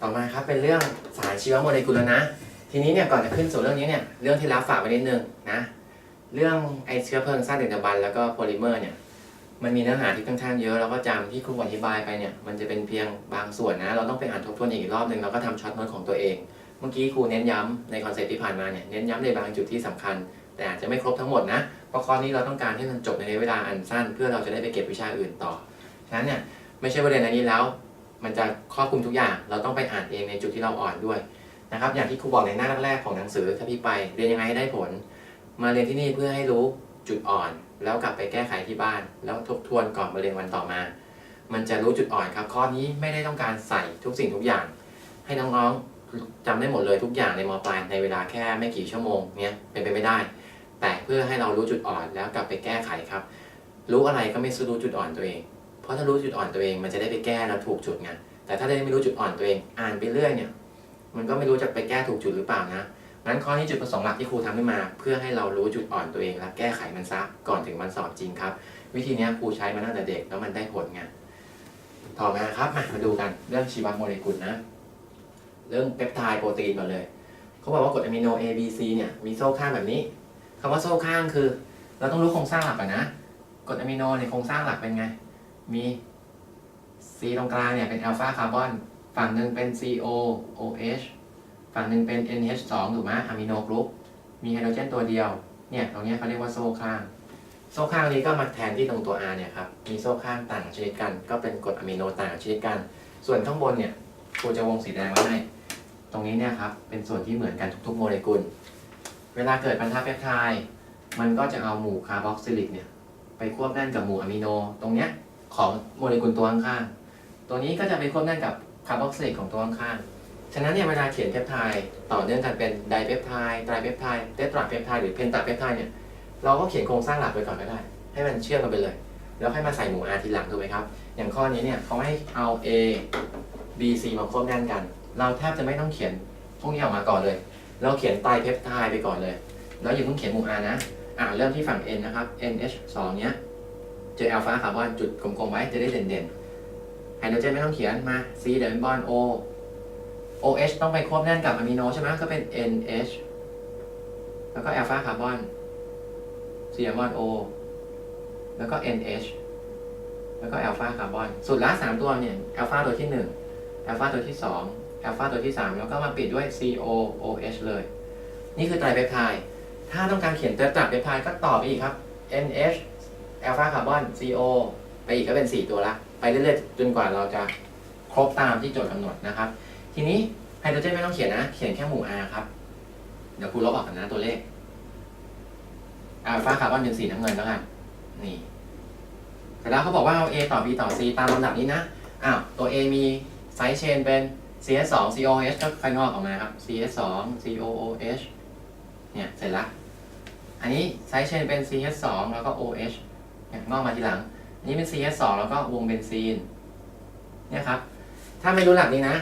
ต่อมาครับเป็นเรื่องสารชีวโมเลกุลแล้วนะ ทีนี้เนี่ยก่อนจะขึ้นสู่เรื่องนี้เนี่ยเรื่องที่รับฝากไว้นิดนึงนะ เรื่องไอเชื้อเพลิงสร้างดึกดำบรรพ์แล้วก็โพลิเมอร์เนี่ยมันมีเนื้อหาที่ค่อนข้างเยอะแล้วก็จำที่ครูอธิบายไปเนี่ยมันจะเป็นเพียงบางส่วนนะ เราต้องไปอ่านทบทวนอีกรอบหนึ่งแล้วก็ทำช็อตโน้ตของตัวเอง เมื่อกี้ครูเน้นย้ำในคอนเซ็ปต์ที่ผ่านมาเนี่ยเน้นย้ำในบางจุดที่สำคัญ แต่อาจจะไม่ครบทั้งหมดนะเพราะข้อนี้เราต้องการให้มันจบในระยะเวลาอันสั้น เพื่อเราจะได้ไปเก็บวิชาอื่นต่อฉะนั้นเนี่ยไม่ใช่ว่าเรียนอันนี้แล้ว มันจะครอบคลุมทุกอย่าง เราต้องไปอ่านเองในจุดที่เราอ่อนด้วยนะครับ อย่างที่ครูบอกในหน้าแรกๆของหนังสือถ้าพี่ไปเรียนยังไงให้ได้ผล มาเรียนที่นี่เพื่อให้รู้จุดอ่อน แล้วกลับไปแก้ไขที่บ้าน แล้วทบทวนก่อนมาเรียนวันต่อมา มันจะรู้จุดอ่อนครับ ข้อนี้ไม่ได้ต้องการใส่ทุกสิ่งทุกอย่าง ให้น้องๆจำได้หมดเลยทุกอย่างในมปลายในเวลาแค่ไม่กี่ชั่วโมงเนี้ยเป็นไปไม่ได้ แต่เพื่อให้เรารู้จุดอ่อนแล้วกลับไปแก้ไขครับ รู้อะไรก็ไม่สู้รู้จุดอ่อนตัวเอง เพราะถ้ารู้จุดอ่อนตัวเองมันจะได้ไปแก้แล้วถูกจุดไงแต่ถ้าได้ไม่รู้จุดอ่อนตัวเองอ่านไปเรื่อยเนี่ย มันก็ไม่รู้จะไปแก้ถูกจุดหรือเปล่านะงั้นข้อนี้จุดประสงค์หลักที่ครูทำขึ้นมา เพื่อให้เรารู้จุดอ่อนตัวเองและแก้ไขมันซะก่อนถึงวันสอบจริงครับ วิธีนี้ครูใช้มาตั้งแต่เด็กแล้วมันได้ผลไงต่อมาครับมามาดูกันเรื่องชีวโมเลกุลนะ เรื่องเปปไทด์โปรตีนก่อนเลยเขาบอกว่ากรดอะมิโน A B C เนี่ยมีโซ่ข้างแบบนี้คำว่าโซ่ข้างคือ เราต้องรู้โครงสร้างหลักก่อนนะกรดอะมิโนในยโครงสร้างหลักเป็นไง มี C ตรงกลางเนี่ยเป็นอัลฟาคาร์บอนฝั่งหนึ่งเป็น CO OH ฝั่งหนึ่งเป็น NH2 ถูกไหมอะมิโนกรุ๊ปมีไฮโดรเจนตัวเดียว เนี่ยตรงนี้เขาเรียกว่าโซ่ข้าง โซ่ข้างนี้ก็มาแทนที่ตรงตัว R เนี่ยครับ มีโซ่ข้างต่างชนิดกัน ก็เป็นกรดอะมิโนต่างชนิดกัน ส่วนข้างบนเนี่ยครูจะวงสีแดงไว้ให้ ตรงนี้เนี่ยครับ เป็นส่วนที่เหมือนกันทุกๆ โมเลกุล เวลาเกิดพันธะเปปไทด์มันก็จะเอาหมู่คาร์บอกซิลิกเนี่ยไปควบแน่นกับหมู่อะมิโน ตรงเนี้ย ของโมเลกุลตัวข้างๆ ตัวนี้ก็จะไปควบแน่นกับคาร์บอกซิลิกของตัวข้างๆ ฉะนั้นเนี่ยเวลาเขียนเปปไทด์ต่อเนื่องกันเป็นไดเปปไทด์ไตรเปปไทด์เตตราเปปไทด์หรือเพนตาเปปไทด์เนี่ย เราก็เขียนโครงสร้างหลักไปก่อนก็ได้ ให้มันเชื่อมกันไปเลย แล้วให้มาใส่หมู่ R ทีหลังถูกไหมครับ อย่างข้อนี้เนี่ยเขาให้เอา A B C มาควบแน่นกัน เราแทบจะไม่ต้องเขียนพวกนี้ออกมาก่อนเลย เราเขียนไตรเพปไทด์ไปก่อนเลย แล้วอย่าเพิ่งเขียนหมู่ R นะ อ่าเริ่มที่ฝั่ง N นะครับ NH 2เนี้ย เจออัลฟาคาร์บอนจุดกลมๆไว้จะได้เด่นๆไฮโดรเจนไม่ต้องเขียนมา C เดี๋ยวเป็นบอน O OH ต้องไปควบแน่นกับอะมิโนใช่ไหมก็เป็น NH แล้วก็อัลฟาคาร์บอน C บอน O แล้วก็ NH แล้วก็อัลฟาคาร์บอนสุดละสามตัวเนี่ยอัลฟาตัวที่หนึ่งอัลฟาตัวที่สองอัลฟาตัวที่สามแล้วก็มาปิดด้วย COOH เลย นี่คือไตรเปปไทด์ถ้าต้องการเขียนเตตราเปปไทด์ก็ต่อไปอีกครับ NH อัลฟาคาร์บอน CO ไปอีกก็เป็น 4 ตัวละ ไปเรื่อยๆ จนกว่าเราจะครบตามที่โจทย์กำหนดนะครับ ทีนี้ไฮโดรเจนไม่ต้องเขียนนะ เขียนแค่หมู่ R ครับ เดี๋ยวครูลบออกกันนะตัวเลขอัลฟาคาร์บอนเป็นสีน้ำเงินแล้วกัน นี่แต่แล้วเขาบอกว่าเอา A ต่อ B ต่อ C ตามลำดับนี้นะ อ้าว ตัว A มีไซส์เชนเป็น CS2 COOH ก็ค่อยงอกออกมาครับ CS2 COOH เนี่ย เสร็จละ อันนี้ไซส์เชนเป็น CH2 แล้วก็ OH เนี่ยงอกมาทีหลัง นี้เป็น CH2 แล้วก็วงเบนซีนเนี่ยครับ ถ้าไม่รู้หลักนี้นะ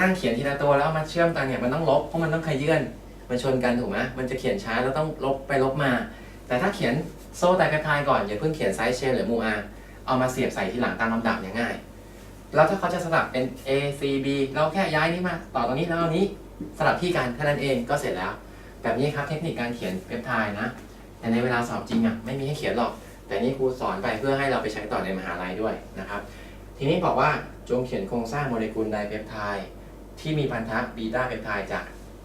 นั่งเขียนทีละตัวแล้วมาเชื่อมกันเนี่ยมันต้องลบเพราะมันต้องขยื่นมันชนกันถูกไหมมันจะเขียนช้าแล้วต้องลบไปลบมา แต่ถ้าเขียนโซ่ไตรเพปไทด์ก่อนอย่าเพิ่งเขียนไซส์เชนหรือมูอาเอามาเสียบใส่ทีหลังตามลำดับเนี่ยง่าย แล้วถ้าเขาจะสลับเป็น A C B เราแค่ย้ายนี้มาต่อตรงนี้แล้วเอานี้สลับที่กันแค่นั้นเองก็เสร็จแล้ว แบบนี้ครับเทคนิคการเขียนเปปไทด์นะ แต่ในเวลาสอบจริงอะไม่มีให้เขียนหรอก แต่นี่ครูสอนไปเพื่อให้เราไปใช้ต่อในมหาลัยด้วยนะครับ ทีนี้บอกว่าจงเขียนโครงสร้างโมเลกุลไดเปปไทด์ที่มีพันธะบีตาเปปไทด์จาก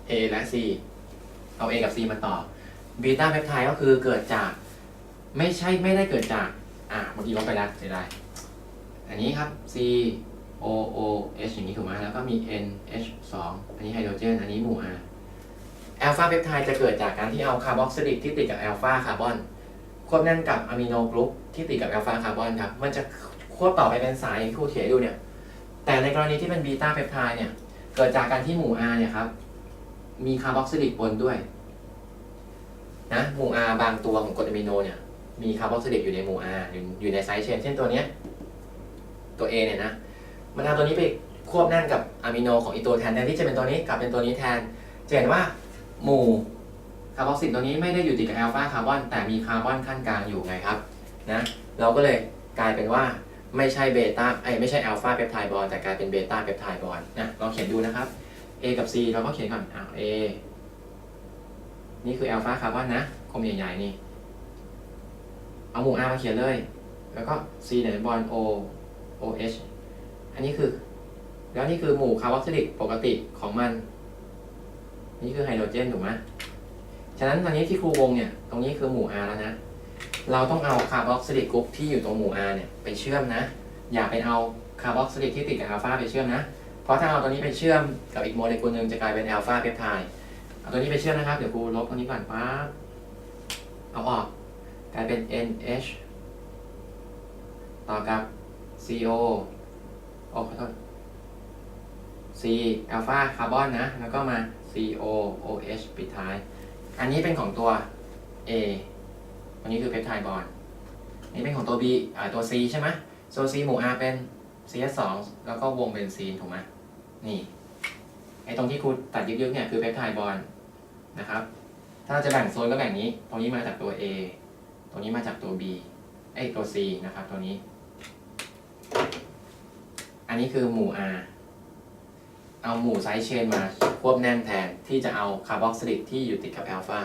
A และ C เอา A กับ C มาต่อบีตาเปปไทด์ก็คือเกิดจากไม่ใช่ไม่ได้เกิดจาก อ่าเมื่อกี้ลบไปแล้วเสียดายอันนี้ครับ C O O H อย่างนี้ถูกไหมแล้วก็มี N H 2อันนี้ไฮโดรเจน อันนี้หมู่ R แอลฟาเปปไทด์จะเกิดจากการที่เอาคาร์บอกซิลิกที่ติดกับแอลฟาคาร์บอน ควบแน่นกับอะมิโนกรุ๊ปที่ติดกับแอลฟาคาร์บอนครับ มันจะควบต่อไปเป็นสายอย่างที่ครูเขียนให้ดูเนี่ย แต่ในกรณีที่เป็นบีตาเปปไทด์เนี่ย เกิดจากการที่หมู่ R เนี่ยครับ มีคาร์บอกซิลิกปนด้วยนะหมู่ R บางตัวของกรดอะมิโนเนี่ย มีคาร์บอกซิลิกอยู่ในหมู่ R อยู่อยู่ในไซส์เชนเช่นตัวเนี้ยตัว A เนี่ยนะ มันเอาตัวนี้ไปควบแน่นกับอะมิโนของอีตัวแทนแทนที่จะเป็นตัวนี้กลับเป็นตัวนี้แทน จะเห็นว่าหมู่ คาร์บอกซิลตัวนี้ไม่ได้อยู่ติดกับแอลฟาคาร์บอนแต่มีคาร์บอนขั้นกลางอยู่ไงครับนะเราก็เลยกลายเป็นว่าไม่ใช่เบต้าไอ้ไม่ใช่แอลฟาเปปไทด์บอลแต่กลายเป็นเบต้าเปปไทด์บอลนะลองเขียนดูนะครับ A กับ C เราก็เขียนก่อนอ่า A นี่คือแอลฟาคาร์บอนนะคมใหญ่ๆนี่ เอาหมู่ R มาเขียนเลย แล้วก็ C เนี่ยบอล O OH อันนี้คือ แล้วนี่คือหมู่คาร์บอกซิลิกปกติของมัน นี่คือไฮโดรเจนถูกไหม ฉะนั้นตอนนี้ที่ครูวงเนี่ยตรงนี้คือหมู่ R แล้วนะ เราต้องเอาคาร์บอกซิลิกกรุ๊ปที่อยู่ตรงหมู่ R เนี่ยไปเชื่อมนะ อย่าไปเอาคาร์บอกซิลิกที่ติดกับอัลฟาไปเชื่อมนะ เพราะถ้าเอาตัวนี้ไปเชื่อมกับอีกโมเลกุลหนึ่งจะกลายเป็นอัลฟาเปปไทด์เอาตัวนี้ไปเชื่อมนะครับ เดี๋ยวครูลบตัวนี้ก่อนปั๊บเอาออกกลายเป็น NH ต่อกับ CO โอ้ขอโทษ C อัลฟาคาร์บอนนะ แล้วก็มา CO OH ปิดท้าย อันนี้เป็นของตัว A อันนี้คือเพปไทด์บอนนี่เป็นของตัว B อ่าตัว C ใช่ไหมโซ C หมู่ R เป็น CS2 แล้วก็วงเบนซีนถูกไหมนี่ไอตรงที่ครูตัดยึกๆเนี่ยคือเพปไทด์บอนนะครับ ถ้าเราจะแบ่งโซนก็แบ่งนี้ ตรงนี้มาจากตัว A ตรงนี้มาจากตัว B ไอตัว C นะครับตัวนี้ อันนี้คือหมู่ R เอาหมู่ไซด์เชนมาควบแน่นแทนที่จะเอาคาร์บอกซิลิกที่อยู่ติดกับแอลฟา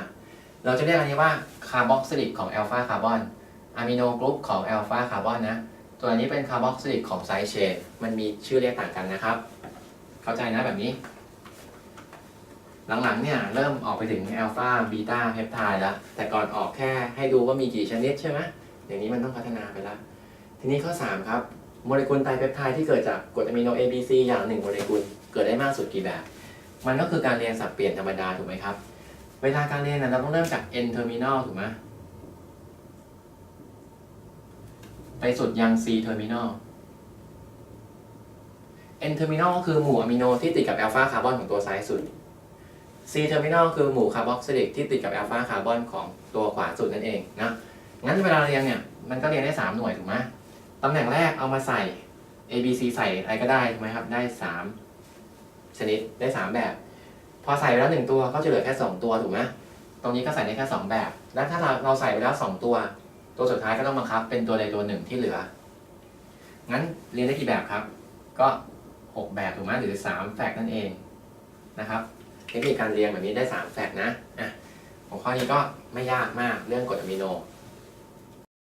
เราจะเรียกอันนี้ว่าคาร์บอกซิลิกของแอลฟาคาร์บอนอะมิโนกรุ๊ปของแอลฟาคาร์บอนนะตัวนี้เป็นคาร์บอกซิลิกของไซด์เชนมันมีชื่อเรียกต่างกันนะครับ เข้าใจนะแบบนี้ หลังๆเนี่ยเริ่มออกไปถึงแอลฟาบีตาเพปไทด์แล้ว แต่ก่อนออกแค่ให้ดูว่ามีกี่ชนิดใช่ไหมอย่างนี้มันต้องพัฒนาไปแล้วทีนี้ข้อ 3 ครับ โมเลกุลไตรเพปไทด์ที่เกิดจากกรดอะมิโน A B C อย่างหนึ่งโมเลกุลเกิดได้มากสุดกี่แบบ มันก็คือการเรียนสับเปลี่ยนธรรมดาถูกไหมครับ เวลาการเรียนนะเราต้องเริ่มจาก N terminal ถูกไหมไปสุดยัง C terminal N terminal ก็คือหมู่อะมิโนที่ติดกับแอลฟาคาร์บอนของตัวซ้ายสุด C terminal คือหมู่คาร์บอกซิลิกที่ติดกับแอลฟาคาร์บอนของตัวขวาสุดนั่นเองนะ งั้นเวลาเรียนเนี่ย มันก็เรียนได้ 3 หน่วยถูกไหม ตำแหน่งแรกเอามาใส่ A B C ใส่อะไรก็ได้ถูกไหมครับ ได้ 3 ชนิดได้ 3 แบบ พอใส่ไปแล้ว 1 ตัวก็จะเหลือแค่ 2 ตัวถูกไหมตรงนี้ก็ใส่ได้แค่ 2 แบบ แล้วถ้าเราเราใส่ไปแล้ว 2 ตัว ตัวสุดท้ายก็ต้องบังคับ เป็นตัวใดตัวหนึ่งที่เหลือ งั้นเรียนได้กี่แบบครับ ก็ 6 แบบถูกไหมหรือ 3 แฟกต์นั่นเองนะครับเทคนิคการเรียงแบบนี้ได้ 3 แฟกต์นะอะหัวข้อนี้ก็ไม่ยากมากเรื่องกรดอะมิโน